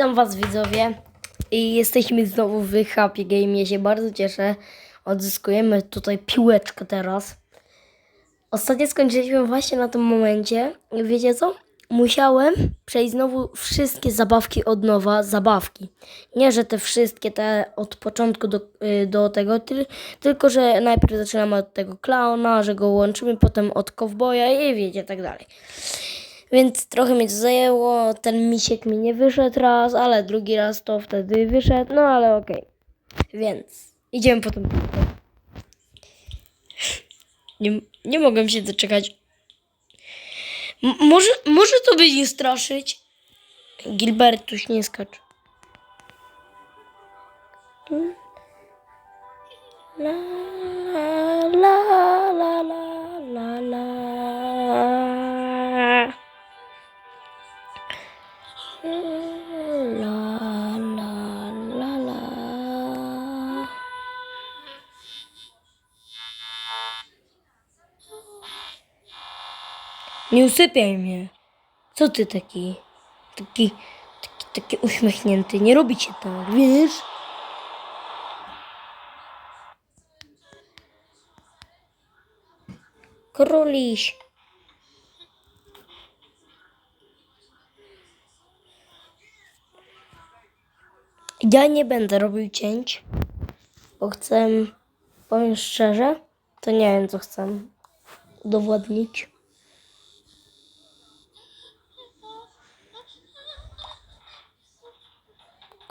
Witam was widzowie i jesteśmy znowu w Happy Game. Ja się bardzo cieszę. Odzyskujemy tutaj piłeczkę teraz. Ostatnio skończyliśmy właśnie na tym momencie. Wiecie co? Musiałem przejść znowu wszystkie zabawki od nowa. Zabawki. Nie, że te wszystkie, te od początku do, y, do tego, tyl, tylko że najpierw zaczynamy od tego klauna, że go łączymy, potem od kowboja i wiecie, tak dalej. Więc trochę mnie to zajęło. Ten misiek mi nie wyszedł raz, ale drugi raz to wtedy wyszedł. No ale okej. Więc idziemy potem. Nie, nie mogę się doczekać. Może, może to by nie straszyć? Gilbertuś, nie skacz. La la la la la la. La Nie usypiaj mnie. Co ty taki? Taki, taki, taki uśmiechnięty. Nie robi cię tak, wiesz? Króliś. Ja nie będę robił cięć, bo chcę, powiem szczerze, to nie wiem co chcę udowodnić.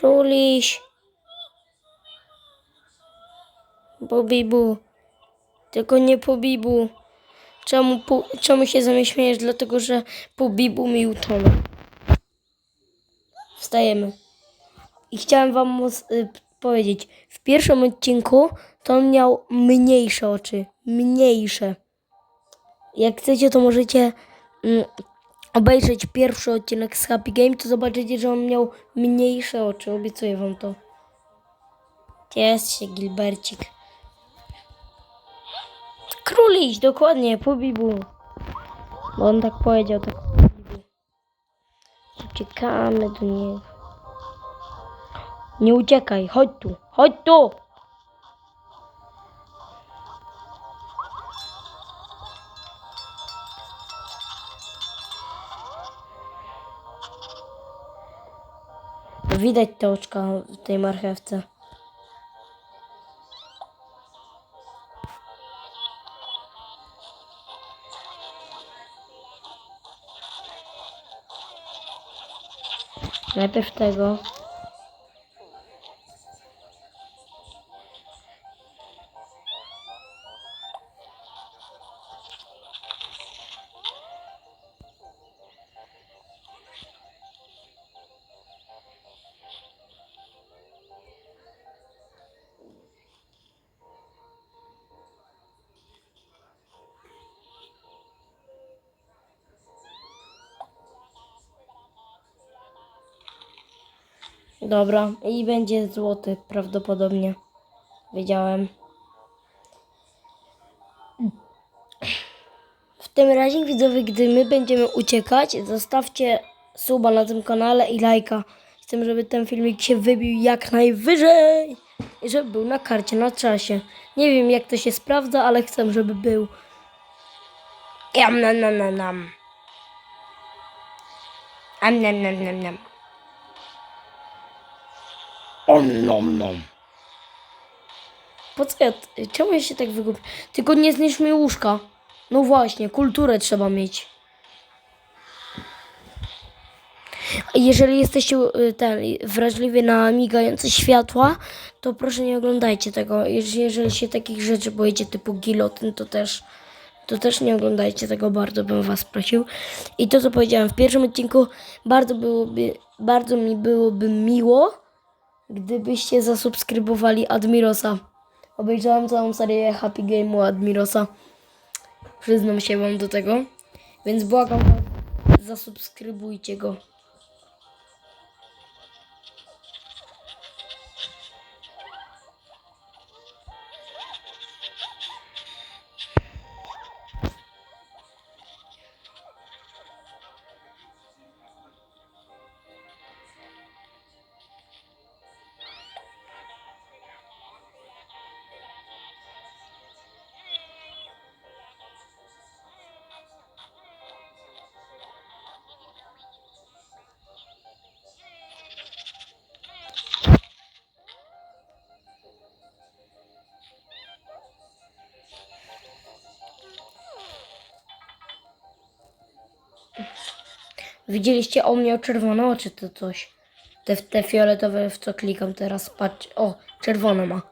Króliś. Po bibu. Tylko nie po bibu. Czemu, po, czemu się ze? Dlatego, że po bibu mi utonął. Wstajemy. I chciałem wam y, powiedzieć, w pierwszym odcinku to on miał mniejsze oczy. Mniejsze. Jak chcecie, to możecie mm, obejrzeć pierwszy odcinek z Happy Game, to zobaczycie, że on miał mniejsze oczy. Obiecuję wam to. Jest się, Gilbercik. Króliś, dokładnie, po bibu. Bo on tak powiedział, tak. Uciekamy do niego. Nie uciekaj, chodź tu, chodź tu! Widać te oczka w tej marchewce. Najpierw tego. Dobra, i będzie złoty prawdopodobnie. Wiedziałem. W tym razie widzowie, gdy my będziemy uciekać, zostawcie suba na tym kanale i lajka. Chcę, żeby ten filmik się wybił jak najwyżej. I żeby był na karcie, na czasie. Nie wiem jak to się sprawdza, ale chcę, żeby był. Jam nam nam nam nam. Am nam nam nam nam. Om nom nom. Po co ja, czemu ja się tak wygubię? Tylko nie zniszcz mi łóżka. No właśnie, kulturę trzeba mieć. Jeżeli jesteście y, ten, wrażliwi na migające światła, to proszę nie oglądajcie tego. Jeżeli się takich rzeczy boicie typu gilotyn, to też, to też nie oglądajcie tego, bardzo bym was prosił. I to co powiedziałem w pierwszym odcinku, bardzo byłoby, bardzo mi byłoby miło, gdybyście zasubskrybowali Admirosa. Obejrzałem całą serię Happy Game u Admirosa. Przyznam się wam do tego. Więc błagam was, zasubskrybujcie go. Widzieliście o mnie o czerwone oczy to coś. Te, te fioletowe, w co klikam teraz. Patrz. O, czerwone ma.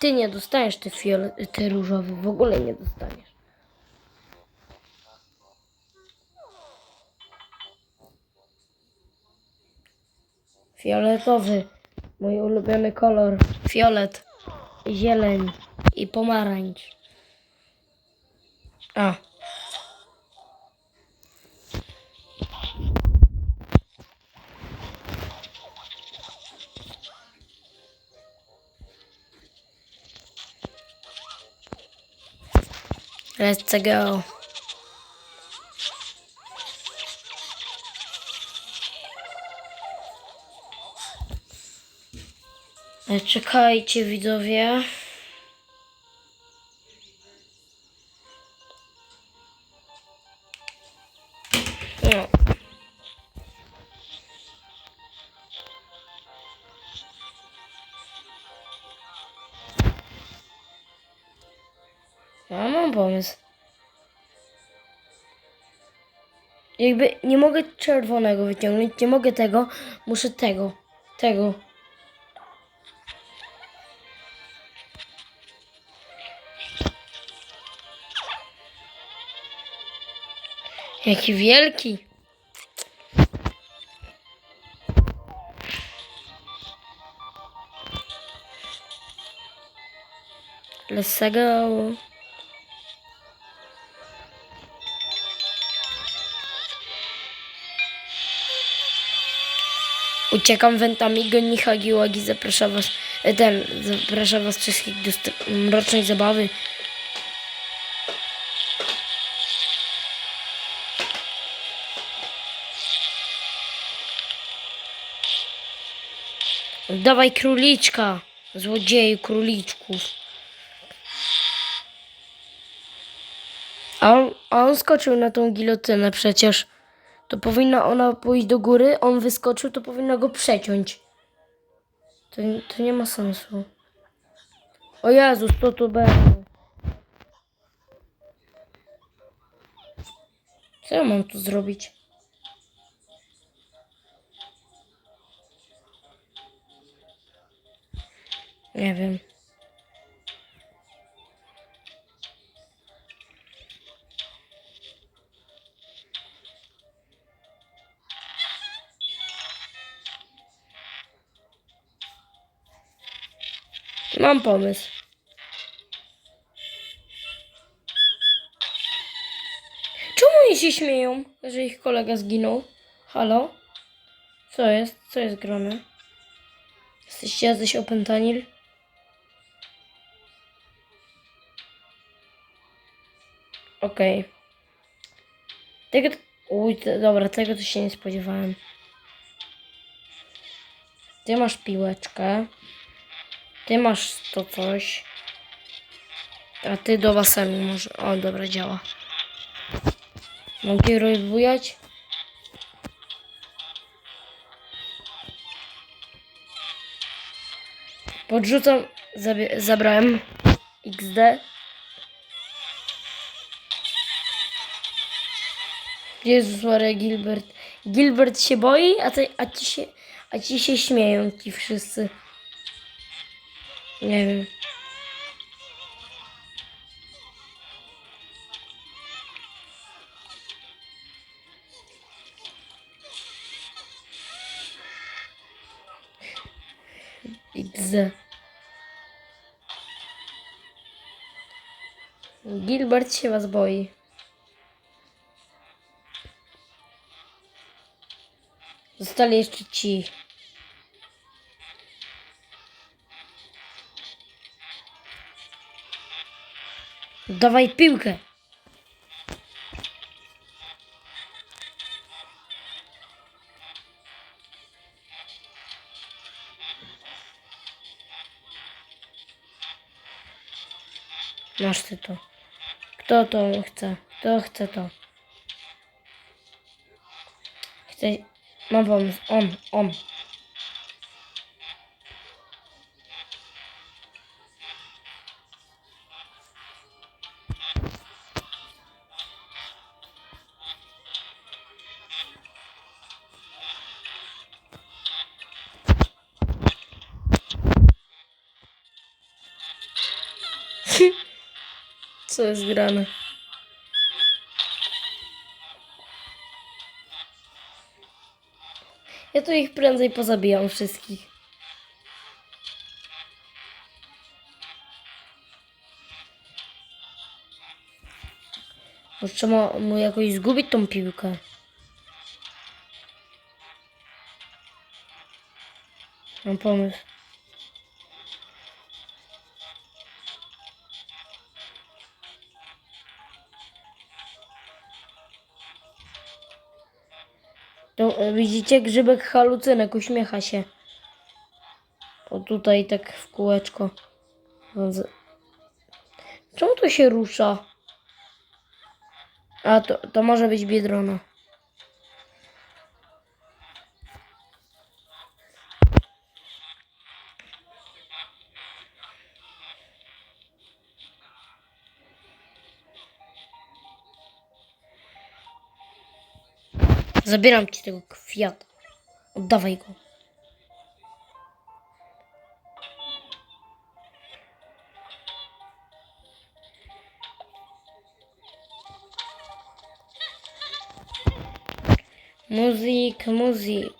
Ty nie dostaniesz ty fiole, ty różowy, w ogóle nie dostaniesz. Fioletowy, mój ulubiony kolor. Fiolet, zieleń i pomarańcz. A. Let's go. Czekajcie widzowie. Jakby nie mogę czerwonego wyciągnąć, nie mogę tego, muszę tego, tego. Jaki wielki. Let's go. Uciekam wentami, goni Hagi Łagi, zaprasza was, e, ten, zaprasza was wszystkich do mrocznej zabawy. Dawaj króliczka, złodzieju króliczków. A on, a on skoczył na tą gilotynę przecież. To powinna ona pójść do góry, on wyskoczył, to powinna go przeciąć. To, to nie ma sensu. O Jezus, to tu będzie. Co ja mam tu zrobić? Nie wiem. Mam pomysł. Czemu oni się śmieją, że ich kolega zginął? Halo? Co jest? Co jest grane? Jesteście jacyś opętani? Okej. Tego... Uj, te, dobra, tego to się nie spodziewałem. Ty masz piłeczkę. Ty masz to coś. A ty do basenu może. O, dobra, działa. Mogę rozbujać? Podrzucam. Zabrałem. XD. Jezus Maria, Gilbert. Gilbert się boi, a, ty, a, ci się, a ci się śmieją, ci wszyscy. Nie wiem. XD. Gilbert się was boi. Zostali jeszcze ci. Dawaj piłkę. Masz ty to. Kto to chce? Kto chce to? Chce... Mam pomysł. On, on. Co jest grane? Ja tu ich prędzej pozabijam wszystkich. Może trzeba mu jakoś zgubić tą piłkę. Mam pomysł. Widzicie, grzybek halucynek uśmiecha się. O tutaj tak w kółeczko. Czemu to się rusza? A to, to może być biedrona. Zabieram ci tego kwiata. Oddawaj go. Muzyk, muzyk.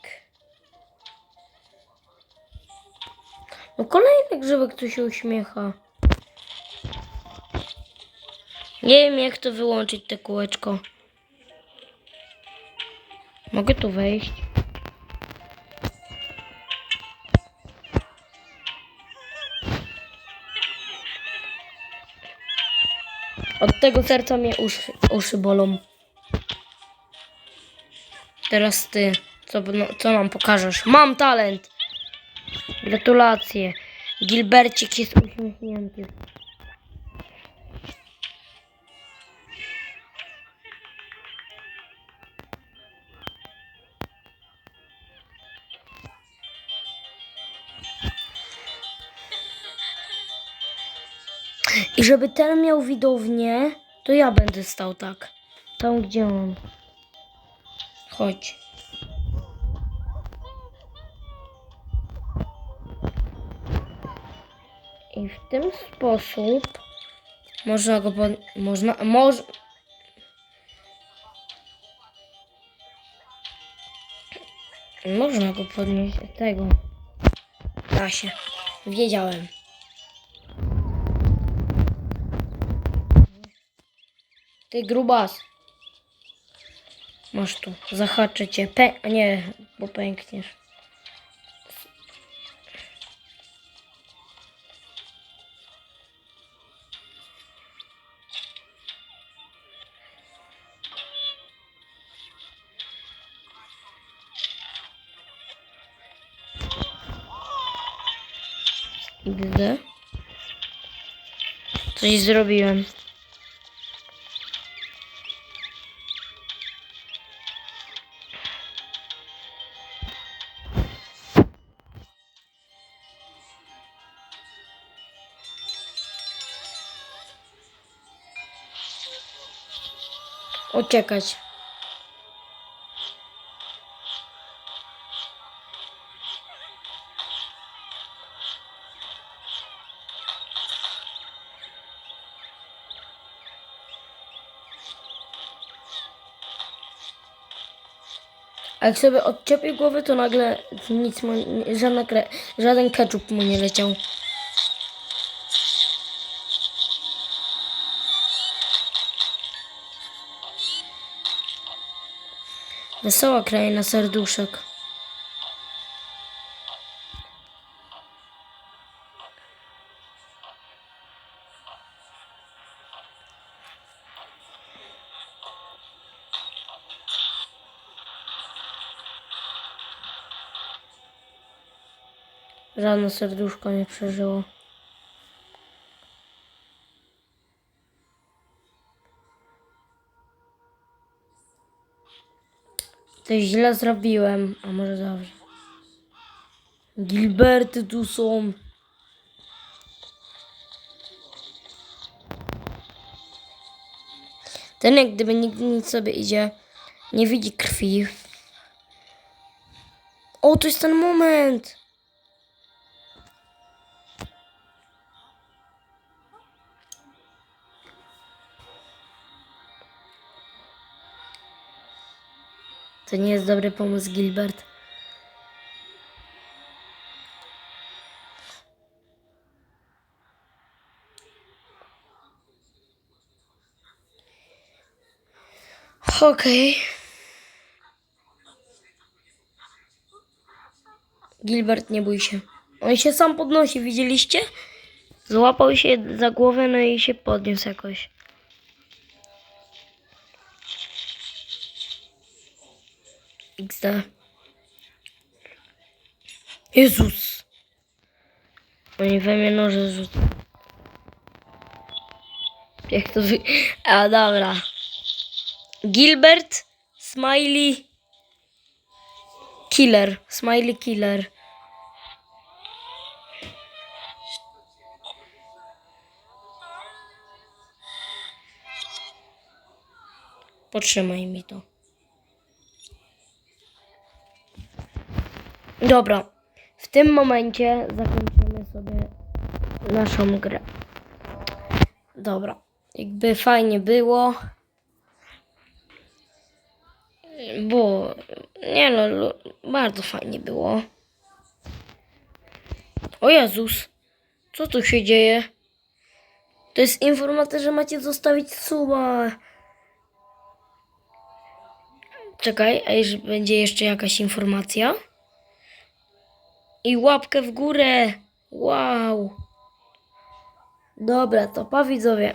No kolejny grzybek tu się uśmiecha. Nie wiem jak to wyłączyć te kółeczko. Mogę tu wejść. Od tego serca mnie uszy, uszy bolą. Teraz ty. Co, no, co nam pokażesz? Mam talent! Gratulacje. Gilbercik jest. Żeby ten miał widownię, to ja będę stał tak. Tam gdzie on. Chodź. I w ten sposób można go można może można go podnieść tego. Da się. Wiedziałem. Ty grubas. Masz tu. Zahaczę cię. Pę... Nie, bo pękniesz. Gdy? Coś zrobiłem. Uciekać. A jak sobie odczepię głowę, to nagle nic mu, żadna żaden ketchup mu nie leciał. Wesoła kraina serduszek. Żadne serduszko nie przeżyło. Coś źle zrobiłem. A może dobrze. Gilberty tu są. Ten jak gdyby nigdy nic sobie idzie. Nie widzi krwi. O, to jest ten moment. Nie jest dobry pomysł, Gilbert. Okej. Gilbert, nie bój się. On się sam podnosi, widzieliście? Złapał się za głowę, no i się podniósł jakoś. XD. Jezus. Oni we mnie noże rzucą. Jak to wy... A dobra. Gilbert, Smiley, Killer. Smiley Killer. Potrzymaj mi to. Dobra. W tym momencie zakończymy sobie naszą grę. Dobra. Jakby fajnie było. Bo nie no, bardzo fajnie było. O Jezus, co tu się dzieje? To jest informacja, że macie zostawić suba. Czekaj, a będzie jeszcze jakaś informacja? I łapkę w górę. Wow. Dobra, to pa widzowie.